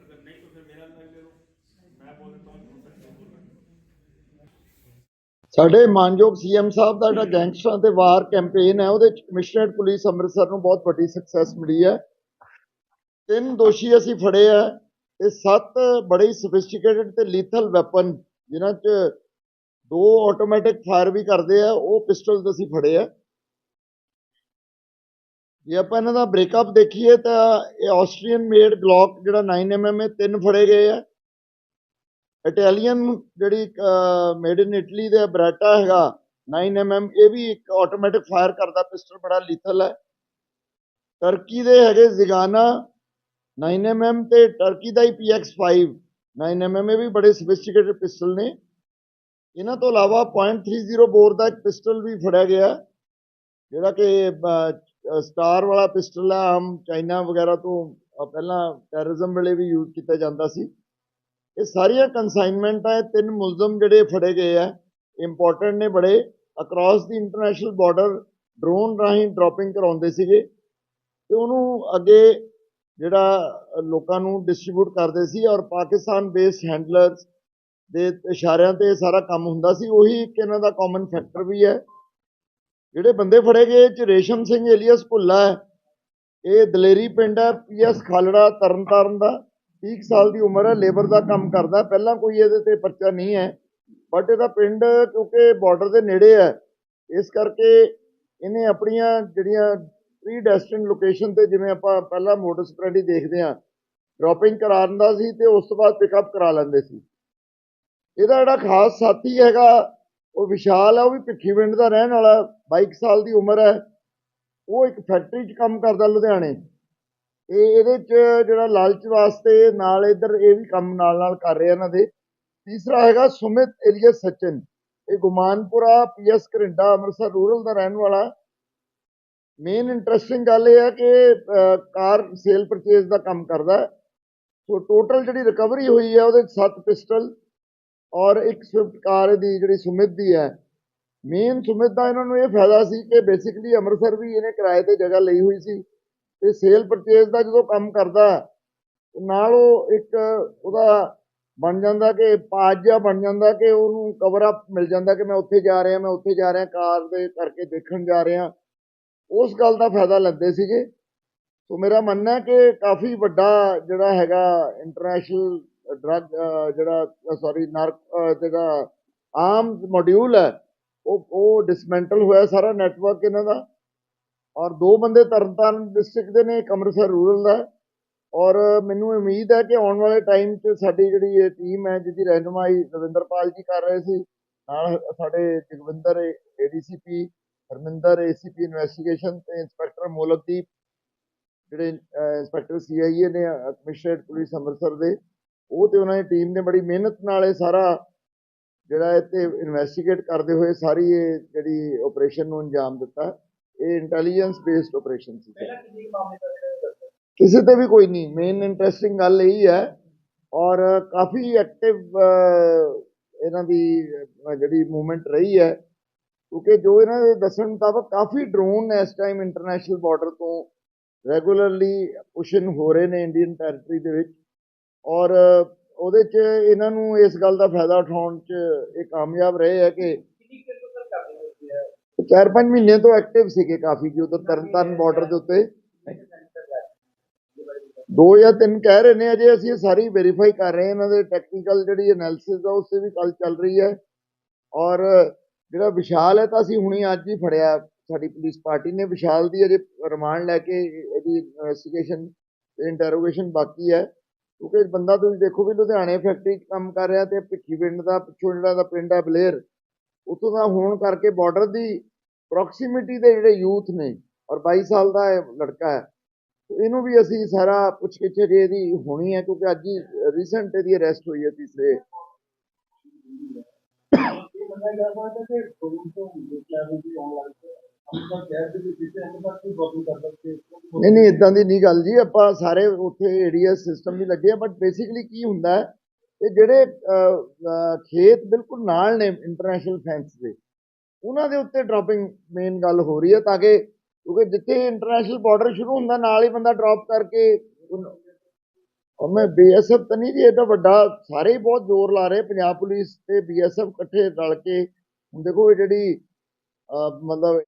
अगर नहीं तो फिर मेरा लग ले लो मैं बोल देता हूँ तुम तक बोल रहे ਸਾਡੇ ਮਾਨਯੋਗ ਸੀਐਮ ਸਾਹਿਬ ਦਾ ਜਿਹੜਾ ਗੈਂਗਸਟਰਾਂ ਤੇ ਵਾਰ ਕੈਂਪੇਨ ਹੈ ਉਹਦੇ ਚ ਕਮਿਸ਼ਨਰੇਟ ਪੁਲਿਸ ਅੰਮ੍ਰਿਤਸਰ ਨੂੰ ਬਹੁਤ ਵੱਡੀ ਸਕਸੈਸ ਮਿਲੀ ਹੈ ਤਿੰਨ ਦੋਸ਼ੀ ਅਸੀਂ ਫੜੇ ਆ ਤੇ ਸੱਤ ਬੜੇ ਸੋਫਿਸਟੀਕੇਟਡ ਤੇ ਲੀਥਲ ਵੈਪਨ ਜਿਨ੍ਹਾਂ ਚ ਦੋ ਆਟੋਮੈਟਿਕ ਫਾਇਰ ਵੀ ਕਰਦੇ ਆ ਉਹ ਪਿਸਟਲਸ ਅਸੀਂ ਫੜੇ ਆ ਜੇ ਆਪਾਂ ਇਹਨਾਂ ਦਾ ਬ੍ਰੇਕਅਪ ਦੇਖੀਏ ਤਾਂ ਇਹ ਆਸਟਰੀਅਨ ਮੇਡ ਗਲੌਕ ਜਿਹੜਾ 9mm ਹੈ, ਤਿੰਨ ਫੜੇ ਗਏ ਆ। ਇਟਾਲੀਅਨ ਜਿਹੜੀ ਮੇਡ ਇਨ ਇਟਲੀ ਦੇ ਬਰਾਟਾ ਹੈਗਾ 9mm ਇਹ ਵੀ ਇੱਕ ਆਟੋਮੈਟਿਕ ਫਾਇਰ ਕਰਦਾ, ਪਿਸਟਲ ਬੜਾ ਲੀਥਲ ਹੈ। ਟਰਕੀ ਦੇ ਹੈਗੇ ਜ਼ਿਗਾਨਾ 9mm ਤੇ ਟਰਕੀ ਦਾ ਹੀ PX5 9mm ਇਹ ਵੀ ਬੜੇ ਸੋਫਿਸਟੀਕੇਟਡ ਪਿਸਟਲ ਨੇ। ਇਹਨਾਂ ਤੋਂ ਇਲਾਵਾ .30 ਬੋਰ ਦਾ ਇੱਕ ਪਿਸਟਲ ਵੀ ਫੜਿਆ ਗਿਆ, ਜਿਹੜਾ ਕਿ ਸਟਾਰ ਵਾਲਾ ਪਿਸਟਲ ਹੈ ਆਮ ਚਾਈਨਾ ਵਗੈਰਾ ਤੋਂ ਪਹਿਲਾਂ ਟੈਰਰਿਜ਼ਮ ਵੇਲੇ ਵੀ ਯੂਜ਼ ਕੀਤਾ ਜਾਂਦਾ ਸੀ। ਇਹ ਸਾਰੀਆਂ ਕਨਸਾਈਨਮੈਂਟ ਇਹ ਤਿੰਨ ਮੁਲਜ਼ਮ ਜਿਹੜੇ ਫੜੇ ਗਏ ਆ। ਇੰਪੋਰਟੈਂਟ ਨੇ ਬੜੇ। ਅਕ੍ਰੋਸ ਦੀ ਇੰਟਰਨੈਸ਼ਨਲ ਬਾਰਡਰ ਡਰੋਨ ਰਾਹੀਂ ਡ੍ਰੌਪਿੰਗ ਕਰਾਉਂਦੇ ਸੀਗੇ। ਤੇ ਉਹਨੂੰ ਅੱਗੇ ਜਿਹੜਾ ਲੋਕਾਂ ਨੂੰ ਡਿਸਟ੍ਰੀਬਿਊਟ ਕਰਦੇ ਸੀ ਔਰ ਪਾਕਿਸਤਾਨ ਬੇਸਡ ਹੈਂਡਲਰਸ ਦੇ ਇਸ਼ਾਰਿਆਂ ਤੇ ਸਾਰਾ ਕੰਮ ਹੁੰਦਾ ਸੀ। ਉਹੀ ਇੱਕ ਇਹਨਾਂ ਦਾ ਕਾਮਨ ਫੈਕਟਰ ਵੀ ਹੈ। ਜਿਹੜੇ ਬੰਦੇ ਫੜੇ ਗਏ ਚ ਰੇਸ਼ਮ ਸਿੰਘ ਏਲੀਅਸ ਭੁੱਲਾ ਹੈ। ਇਹ ਦਲੇਰੀ ਪਿੰਡ ਹੈ ਪੀਐਸ ਖਾਲੜਾ, ਤਰਨਤਾਰਨ ਦਾ। 30 ਸਾਲ ਦੀ ਉਮਰ ਹੈ, ਲੇਬਰ ਦਾ ਕੰਮ ਕਰਦਾ ਪਹਿਲਾਂ ਕੋਈ ਇਹਦੇ ਤੇ ਪਰਚਾ ਨਹੀਂ ਹੈ, ਬਟ ਇਹਦਾ ਪਿੰਡ ਕਿਉਂਕਿ ਬਾਰਡਰ ਦੇ ਨੇੜੇ ਹੈ। ਇਸ ਕਰਕੇ ਇਹਨੇ ਆਪਣੀਆਂ ਜਿਹੜੀਆਂ ਪ੍ਰੀ ਡੈਸਟਿਨਡ ਲੋਕੇਸ਼ਨ ਤੇ ਜਿਵੇਂ ਆਪਾਂ ਪਹਿਲਾਂ ਮੋਟਰ ਸਪਰੈਂਡੀ ਦੇਖਦੇ ਹਾਂ ਡ੍ਰੌਪਿੰਗ ਕਰਾਉਂਦਾ ਸੀ ਤੇ ਉਸ ਤੋਂ ਬਾਅਦ ਪਿਕਅਪ ਕਰਾ ਲੈਂਦੇ ਸੀ। ਇਹਦਾ ਜਿਹੜਾ ਖਾਸ ਸਾਥੀ ਹੈਗਾ, ਉਹ ਵਿਸ਼ਾਲ ਹੈ ਉਹ ਵੀ ਭਿੱਖੀਵਿੰਡ ਦਾ ਰਹਿਣ ਵਾਲਾ। 22 ਸਾਲ ਦੀ ਉਮਰ ਹੈ। ਉਹ ਇੱਕ ਫੈਕਟਰੀ 'ਚ ਕੰਮ ਕਰਦਾ ਲੁਧਿਆਣੇ। ਇਹ ਇਹਦੇ 'ਚ ਜਿਹੜਾ ਲਾਲਚ ਵਾਸਤੇ ਨਾਲ ਇੱਧਰ ਇਹ ਵੀ ਕੰਮ ਨਾਲ ਨਾਲ ਕਰ ਰਿਹਾ ਇਹਨਾਂ ਦੇ। ਤੀਸਰਾ ਹੈਗਾ ਸੁਮਿਤ ਏਲੀਅਸ ਸਚਨ। ਇਹ ਗੁਮਾਨਪੁਰਾ, ਪੀਐਸ ਕਰਿੰਡਾ ਅੰਮ੍ਰਿਤਸਰ ਰੂਰਲ ਦਾ ਰਹਿਣ ਵਾਲਾ। ਮੇਨ ਇੰਟਰਸਟਿੰਗ ਗੱਲ ਇਹ ਹੈ ਕਿ ਕਾਰ ਸੇਲ ਪਰਚੇਸ ਦਾ ਕੰਮ ਕਰਦਾ ਸੋ ਟੋਟਲ ਜਿਹੜੀ ਰਿਕਵਰੀ ਹੋਈ ਹੈ ਉਹਦੇ 'ਚ ਸੱਤ ਪਿਸਟਲ ਔਰ ਇੱਕ ਸਵਿਫਟ ਕਾਰ ਦੀ ਜਿਹੜੀ ਸੁਮਿਤ ਦੀ ਹੈ। ਮੇਨ ਸੁਮਿਤ ਦਾ ਇਹਨਾਂ ਨੂੰ ਇਹ ਫਾਇਦਾ ਸੀ ਕਿ ਬੇਸਿਕਲੀ ਅੰਮ੍ਰਿਤਸਰ ਵੀ ਇਹਨੇ ਕਿਰਾਏ ਤੇ ਜਗ੍ਹਾ ਲਈ ਹੋਈ ਸੀ ਤੇ ਸੇਲ ਪਰਚੇਜ਼ ਦਾ ਜਦੋਂ ਕੰਮ ਕਰਦਾ, ਨਾਲ ਉਹ ਇੱਕ ਉਹਦਾ ਬਣ ਜਾਂਦਾ ਕਿ ਪਾਜ ਜਿਹਾ ਬਣ ਜਾਂਦਾ ਕਿ ਉਹਨੂੰ ਕਵਰ ਅਪ ਮਿਲ ਜਾਂਦਾ ਕਿ ਮੈਂ ਉੱਥੇ ਜਾ ਰਿਹਾ, ਮੈਂ ਉੱਥੇ ਜਾ ਰਿਹਾ, ਕਾਰ ਦੇ ਕਰਕੇ ਦੇਖਣ ਜਾ ਰਿਹਾ। ਉਸ ਗੱਲ ਦਾ ਫਾਇਦਾ ਲੈਂਦੇ ਸੀਗੇ। ਸੋ ਮੇਰਾ ਮੰਨਣਾ ਹੈ ਕਿ ਕਾਫੀ ਵੱਡਾ ਜਿਹੜਾ ਹੈਗਾ ਇੰਟਰਨੈਸ਼ਨਲ ਡਰੱਗ ਜਿਹੜਾ ਸੌਰੀ ਨਾਰਕ ਜਿਹੜਾ ਆਮ ਮੋਡਿਊਲ ਹੈ ਉਹ ਉਹ ਡਿਸਮੈਂਟਲ ਹੋਇਆ ਸਾਰਾ ਨੈਟਵਰਕ ਇਹਨਾਂ ਦਾ। ਔਰ ਦੋ ਬੰਦੇ ਤਰਨਤਾਰਨ ਡਿਸਟ੍ਰਿਕਟ ਦੇ ਨੇ ਇੱਕ ਅੰਮ੍ਰਿਤਸਰ ਰੂਰਲ ਦਾ। ਔਰ ਮੈਨੂੰ ਉਮੀਦ ਹੈ ਕਿ ਆਉਣ ਵਾਲੇ ਟਾਈਮ 'ਚ ਸਾਡੀ ਜਿਹੜੀ ਇਹ ਟੀਮ ਹੈ ਜਿਹਦੀ ਰਹਿਨੁਮਾਈ ਰਵਿੰਦਰਪਾਲ ਜੀ ਕਰ ਰਹੇ ਸੀ ਨਾਲ ਸਾਡੇ Jagwinder ADCP Harminder ACP investigation ਤੇ ਇੰਸਪੈਕਟਰ ਮੋਲਕਦੀਪ ਜਿਹੜੇ ਅਹ, ਇੰਸਪੈਕਟਰ ਸੀਆਈਏ ਨੇ ਕਮਿਸ਼ਨਰੇਟ ਪੁਲਿਸ ਅੰਮ੍ਰਿਤਸਰ ਦੇ ਉਹ ਤੇ ਉਹਨਾਂ ਦੀ ਟੀਮ ਨੇ ਬੜੀ ਮਿਹਨਤ ਨਾਲ ਇਹ ਸਾਰਾ ਜਿਹੜਾ ਇੱਥੇ ਇਨਵੈਸਟੀਗੇਟ ਕਰਦੇ ਹੋਏ ਸਾਰੀ ਇਹ ਜਿਹੜੀ ਆਪਰੇਸ਼ਨ ਨੂੰ ਅੰਜਾਮ ਦਿੱਤਾ ਇਹ ਇੰਟੈਲੀਜੈਂਸ ਬੇਸਡ ਆਪਰੇਸ਼ਨ ਸੀ। ਕਿਸੇ ਤੇ ਵੀ ਕੋਈ ਨਹੀਂ। ਮੇਨ ਇੰਟਰਸਟਿੰਗ ਗੱਲ ਇਹ ਹੈ ਔਰ ਕਾਫੀ ਐਕਟਿਵ ਇਹਨਾਂ ਦੀ ਜਿਹੜੀ ਮੂਵਮੈਂਟ ਰਹੀ ਹੈ। ਕਿਉਂਕਿ ਜੋ ਇਹਨਾਂ ਦੇ ਦੱਸਣ ਮੁਤਾਬਕ ਕਾਫੀ ਡਰੋਨ ਇਸ ਟਾਈਮ ਇੰਟਰਨੈਸ਼ਨਲ ਬਾਰਡਰ ਤੋਂ ਰੈਗੂਲਰਲੀ ਪੁਸ਼ਨ ਹੋ ਰਹੇ ਨੇ ਇੰਡੀਅਨ ਟੈਰੀਟਰੀ ਦੇ ਵਿੱਚ। ਔਰ ਉਹਦੇ 'ਚ ਇਹਨਾਂ ਨੂੰ ਇਸ ਗੱਲ ਦਾ ਫਾਇਦਾ ਉਠਾਉਣ 'ਚ ਇਹ ਕਾਮਯਾਬ ਰਹੇ ਹੈ ਕਿ ਚਾਰ ਪੰਜ ਮਹੀਨੇ ਤੋਂ ਐਕਟਿਵ ਸੀਗੇ ਕਾਫੀ ਜੀ ਉਧਰ ਤਰਨਤਾਰਨ ਬਾਰਡਰ ਦੇ ਉੱਤੇ। ਦੋ ਜਾਂ ਤਿੰਨ ਕਹਿ ਰਹੇ ਨੇ ਅਜੇ ਅਸੀਂ ਇਹ ਸਾਰੀ ਵੈਰੀਫਾਈ ਕਰ ਰਹੇ ਹਾਂ ਇਹਨਾਂ ਦੇ ਟੈਕਨੀਕਲ ਜਿਹੜੀ ਐਨਾਲਿਸਿਸ ਆ ਉਸ ਵੀ ਕੱਲ ਚੱਲ ਰਹੀ ਹੈ। ਔਰ ਜਿਹੜਾ ਵਿਸ਼ਾਲ ਹੈ ਤਾਂ ਅਸੀਂ ਹੁਣੀ ਅੱਜ ਹੀ ਫੜਿਆ। ਸਾਡੀ ਪੁਲਿਸ ਪਾਰਟੀ ਨੇ ਵਿਸ਼ਾਲ ਦੀ ਅਜੇ ਰਿਮਾਂਡ ਲੈ ਕੇ ਇਹਦੀ ਇਨਵੈਸਟੀਗੇਸ਼ਨ ਇੰਟਰੋਗੇਸ਼ਨ ਬਾਕੀ ਹੈ। ਕਿਉਂਕਿ ਬੰਦਾ ਤੁਸੀਂ ਦੇਖੋ ਵੀ ਲੁਧਿਆਣੇ ਫੈਕਟਰੀ 'ਚ ਕੰਮ ਕਰ ਰਿਹਾ ਤੇ ਭਿੱਖੀ ਪਿੰਡ ਦਾ, ਪਿੱਛੋਂ ਜਿਹੜਾ ਦਾ ਪਿੰਡ ਹੈ ਬਲੇਰ ਉੱਥੋਂ ਦਾ ਹੋਣ ਕਰਕੇ ਬਾਰਡਰ ਦੀ ਪ੍ਰੋਕਸੀਮਿਟੀ ਦੇ ਜਿਹੜੇ ਯੂਥ ਨੇ ਔਰ 22 ਸਾਲ ਦਾ ਲੜਕਾ ਹੈ ਇਹਨੂੰ ਵੀ ਅਸੀਂ ਸਾਰਾ ਪੁੱਛ ਗਿੱਛ ਜੇ ਇਹਦੀ ਹੋਣੀ ਹੈ ਕਿਉਂਕਿ ਅੱਜ ਹੀ ਰੀਸੈਂਟ ਇਹਦੀ ਅਰੈਸਟ ਹੋਈ ਹੈ ਤੀਸਰੇ। ਨਹੀਂ ਨਹੀਂ ਇਦਾਂ ਦੀ ਨਹੀਂ ਗੱਲ ਜੀ, ਆਪਾਂ ਸਾਰੇ ਉੱਥੇ ਏਰੀਆ ਸਿਸਟਮ ਵੀ ਲੱਗੇ ਆ ਬਟ ਬੇਸਿਕਲੀ ਕੀ ਹੁੰਦਾ ਹੈ, ਇਹ ਜਿਹੜੇ ਖੇਤ ਬਿਲਕੁਲ ਨਾਲ ਨੇ ਇੰਟਰਨੈਸ਼ਨਲ ਫੈਂਸ ਦੇ, ਉਹਨਾਂ ਦੇ ਉੱਤੇ ਡ੍ਰੌਪਿੰਗ ਮੇਨ ਗੱਲ ਹੋ ਰਹੀ ਹੈ ਤਾਂ ਕਿ, ਕਿਉਂਕਿ ਜਿੱਥੇ ਇੰਟਰਨੈਸ਼ਨਲ ਬਾਰਡਰ ਸ਼ੁਰੂ ਹੁੰਦਾ, ਨਾਲ ਹੀ ਬੰਦਾ ਡ੍ਰੌਪ ਕਰਕੇ ਉਹਨੂੰ- ਉਹ ਮੈਂ ਬੀਐਸਐਫ ਤਾਂ ਨਹੀਂ ਜੀ, ਇਹ ਤਾਂ ਵੱਡਾ, ਸਾਰੇ ਹੀ ਬਹੁਤ ਜ਼ੋਰ ਲਾ ਰਹੇ ਪੰਜਾਬ ਪੁਲਿਸ ਤੇ ਬੀਐਸਐਫ ਇਕੱਠੇ ਰਲ ਕੇ, ਹੁਣ ਦੇਖੋ ਇਹ ਜਿਹੜੀ ਮਤਲਬ